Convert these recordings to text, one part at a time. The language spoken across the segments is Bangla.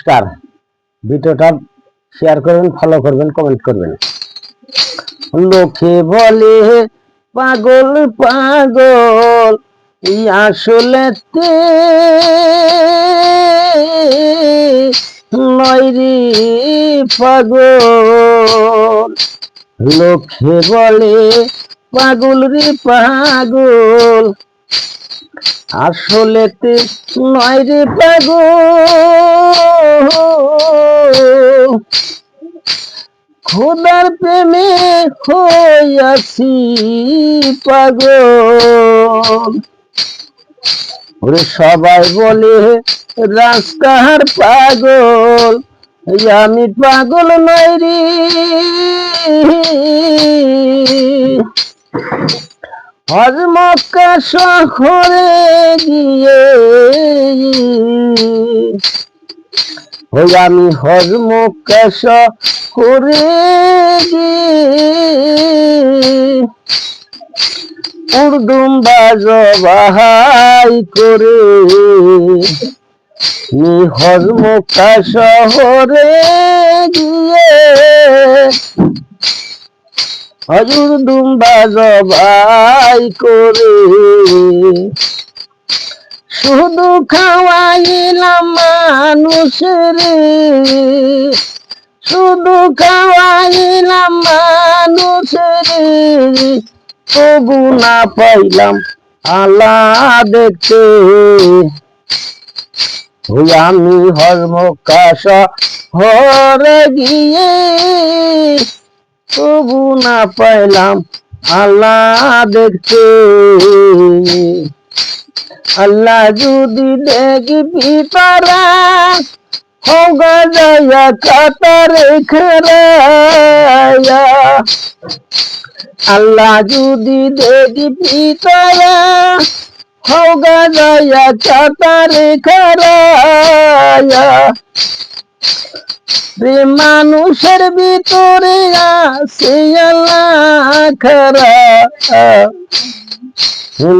নমস্কার ভিডিওটা শেয়ার করবেন ফলো করবেন কমেন্ট করবেন। লোকে বলে, পাগল পাগল আসলে নয় রে পাগল। লোকে বলে, পাগল রে পাগল আসলে নয় রে পাগল। খোদার প্রেমে হইয়াছি, পাগল। ওরে সবাই বলে রাস্তার পাগল, আমি পাগল নই রে। হজ মক্কা শহরে গিয়ে ওই আমি হজ মক্কা গিয়ে উর্দুম বাজবাহাই করে নি হজ শহরে গিয়ে হজুর দুম্বা জবাই করে শুধু খাওয়াইলাম মানুষের শুধু খাওয়াইলাম মানুষের তবু না পাইলাম। আল্লাহ দেখতে আমি হরমকাশ হরে গিয়ে তবু না পাইলাম আল্লাহ দেখতে, আল্লাহ যদি দেখবি তারা হোগা যায়া কাতার খেরায়া আল্লাহ যদি দেখবি তারা হোগা যায়া কাতার প্রেম মানুষের ভিতরে আছে আল্লাহ খারা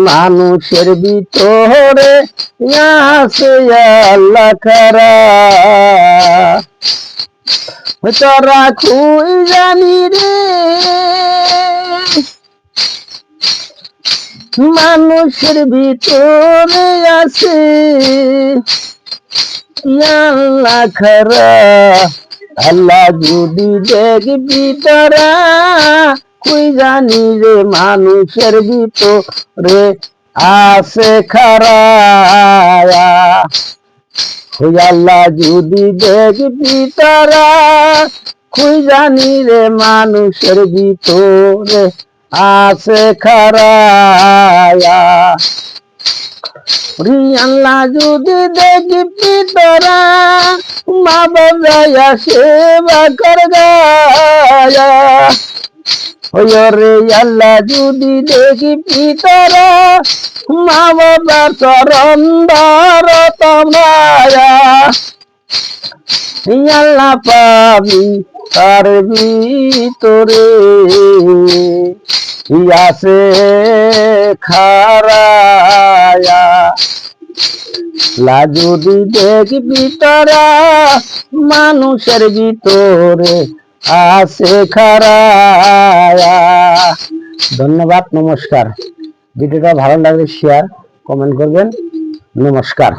মানুষের ভিতরে আছে আল্লাহ খারা তোরা খুই জানি রে। মানুষের ভিতরে আছে। আল্লাহ খারা, আল্লাহ যদি দেখবি তারা কই জানি রে মানুষের ভিতরে আছে খারা আল্লাহ যদি দেখবি তারা কই জানি রে মানুষের ভিতরে আছে খারা রি আল্লাহ যদি দেখবি তোরা, মা বাবা সেবা কর গায়া। ওই রে আল্লাহ যদি দেখবি তোরা মা বাবা চরণ ধর তোমায়া আল্লাহ পাবি তার ভিতরে। আছে খারায়া। লাজুদি দেখবি তারা মানুষের ভিতরে আছে খারায়া। ধন্যবাদ, নমস্কার। ভিডিওটা ভালো লাগলে শেয়ার কমেন্ট করবেন। নমস্কার।